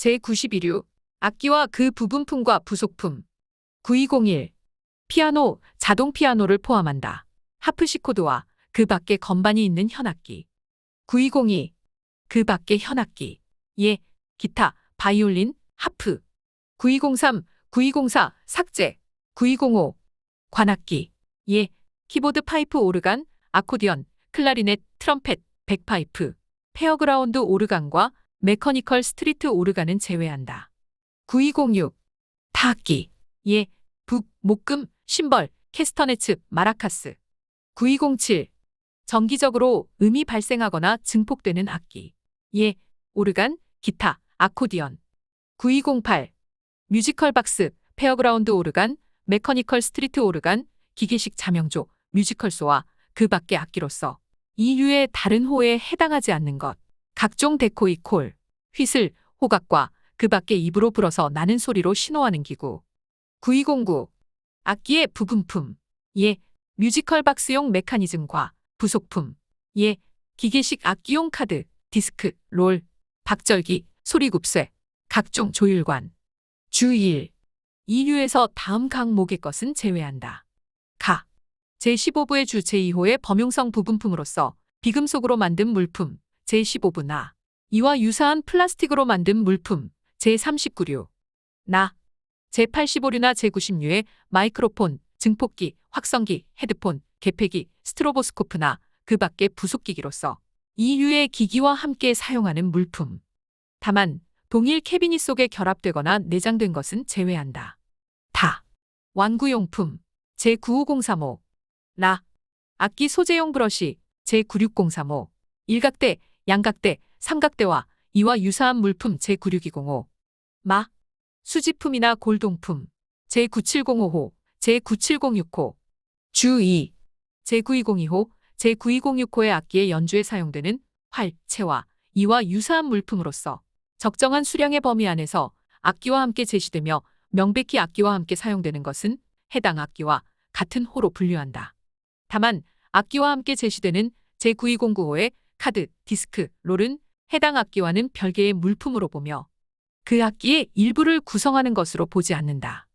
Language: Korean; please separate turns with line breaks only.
제92류 악기와 그 부분품과 부속품. 9201 피아노, 자동 피아노를 포함한다. 하프시코드와 그 밖에 건반이 있는 현악기. 9202 그 밖에 현악기. 예, 기타, 바이올린, 하프. 9203, 9204 삭제. 9205 관악기. 예, 키보드 파이프 오르간, 아코디언, 클라리넷, 트럼펫, 백파이프, 페어그라운드 오르간과 메커니컬 스트리트 오르간은 제외한다. 9206 타악기 예, 북, 목금, 심벌, 캐스터네츠, 마라카스. 9207 정기적으로 음이 발생하거나 증폭되는 악기. 예, 오르간, 기타, 아코디언. 9208 뮤지컬 박스, 페어그라운드 오르간, 메커니컬 스트리트 오르간, 기계식 자명조, 뮤지컬 소와 그 밖의 악기로서. 이류의 다른 호에 해당하지 않는 것, 각종 데코이 콜, 휘슬, 호각과 그 밖의 입으로 불어서 나는 소리로 신호하는 기구. 9209 악기의 부분품 예, 뮤지컬 박스용 메커니즘과 부속품 예, 기계식 악기용 카드, 디스크, 롤, 박절기, 소리굽쇠, 각종 조율관. 주 1 이류에서 다음 항목의 것은 제외한다. 가. 제15부의 주 제2호의 범용성 부분품으로서 비금속으로 만든 물품 제15부 나. 이와 유사한 플라스틱으로 만든 물품 제39류. 나. 제85류나 제90류의 마이크로폰, 증폭기, 확성기, 헤드폰, 개폐기, 스트로보스코프나 그 밖의 부속기기로서 이류의 기기와 함께 사용하는 물품. 다만 동일 캐비닛 속에 결합되거나 내장된 것은 제외한다. 다. 완구용품 제95035 라. 악기 소재용 브러쉬 제96035 일각대, 양각대, 삼각대와 이와 유사한 물품 제96205 마. 수지품이나 골동품 제97055호, 제97065 주2 제9202호, 제9206호의 악기의 연주에 사용되는 활, 채와 이와 유사한 물품으로서 적정한 수량의 범위 안에서 악기와 함께 제시되며 명백히 악기와 함께 사용되는 것은 해당 악기와 같은 호로 분류한다. 다만 악기와 함께 제시되는 제9209호의 카드, 디스크, 롤은 해당 악기와는 별개의 물품으로 보며 그 악기의 일부를 구성하는 것으로 보지 않는다.